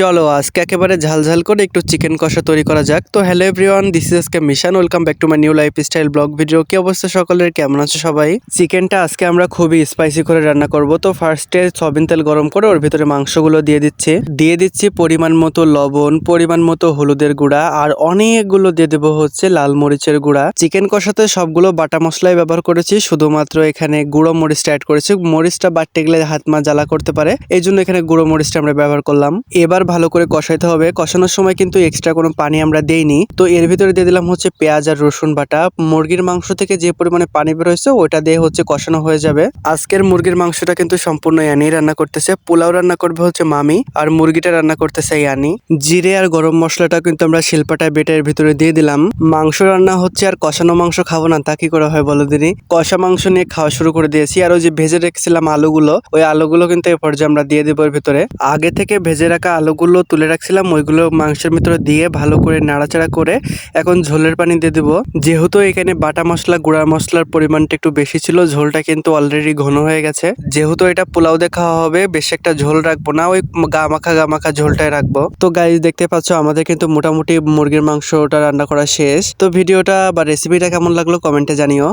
চলো, আজকে একেবারে ঝালঝাল করে একটু চিকেন কষা তৈরি করা যাক। তো হ্যালো এভরিওয়ান দিস ইজ আজকে mission. Welcome back to my new lifestyle vlog video কি অবস্থা সকলের? কেমন আছে সবাই? চিকেনটা আজকে আমরা খুবই স্পাইসি করে রান্না করব। তো ফার্স্টে সয়াবিন তেল গরম করে ওর ভিতরে মাংসগুলো দিয়ে দিচ্ছে। দিয়ে দিচ্ছি পরিমাণ মতো লবণ, পরিমাণ মতো হলুদের গুঁড়া আর অনেকগুলো দিয়ে দেবো হচ্ছে লাল মরিচের গুঁড়া। চিকেন কষাতে সবগুলো বাটা মশলাই ব্যবহার করেছি। শুধুমাত্র এখানে গুঁড়ো মরিচটা অ্যাড করেছি। মরিচটা বাটতে গেলে হাত মা জ্বালা করতে পারে। এই জন্য এখানে গুঁড়ো মরিচটা আমরা ব্যবহার করলাম। এবার ভালো করে কষাইতে হবে। কষানোর সময় কিন্তু এক্সট্রা কোনো পানি আমরা দেইনি। তো এর ভিতরে দিয়ে দিলাম হচ্ছে পেঁয়াজ আর রসুন বাটা। মুরগির মাংস থেকে যে পরিমাণে পানি বের হয়েছে, ওইটা দিয়ে হচ্ছে কষানো হয়ে যাবে। আজকের মুরগির মাংসটা কিন্তু সম্পূর্ণ ইয়ানি রান্না করতেছে। পোলাও রান্না করবে হচ্ছে মামি আর মুরগিটা রান্না করতেছে ইয়ানি। জিরে আর গরম মশলাটা কিন্তু আমরা শিল্পাটায় বেটের ভিতরে দিয়ে দিলাম। মাংস রান্না হচ্ছে আর কষানো মাংস খাব না, তা কি করা হয় বলো দিদি কষা মাংস নিয়ে খাওয়া শুরু করে দিয়েছি। আর ওই যে ভেজে রেখেছিলাম আলুগুলো, ওই আলুগুলো কিন্তু এ পর্যায়ে আমরা দিয়ে দেবো এর ভিতরে। আগে থেকে ভেজে রাখা আলুগুলো তুলে রাখছিলাম, ওইগুলো মাংসের ভিতরে দিয়ে ভালো করে নাড়াচাড়া করে এখন ঝোলের পানি দিয়ে দেবো। যেহেতু এখানে বাটা মশলা, গুঁড়া মশলার পরিমাণটা একটু বেশি ছিল, ঝোলটা কিন্তু অলরেডি ঘন হয়ে গেছে। যেহেতু এটা পোলাও দিয়ে খাওয়া হবে, বেশ একটা ঝোল রাখব না, ওই গা মাখা গা মাখা ঝোলটাই রাখব। তো গাইজ দেখতে পাচ্ছ আমাদের কিন্তু মোটামুটি মুরগির মাংসটা রান্না করা শেষ। তো ভিডিওটা বা রেসিপিটা কেমন লাগল কমেন্টে জানিও।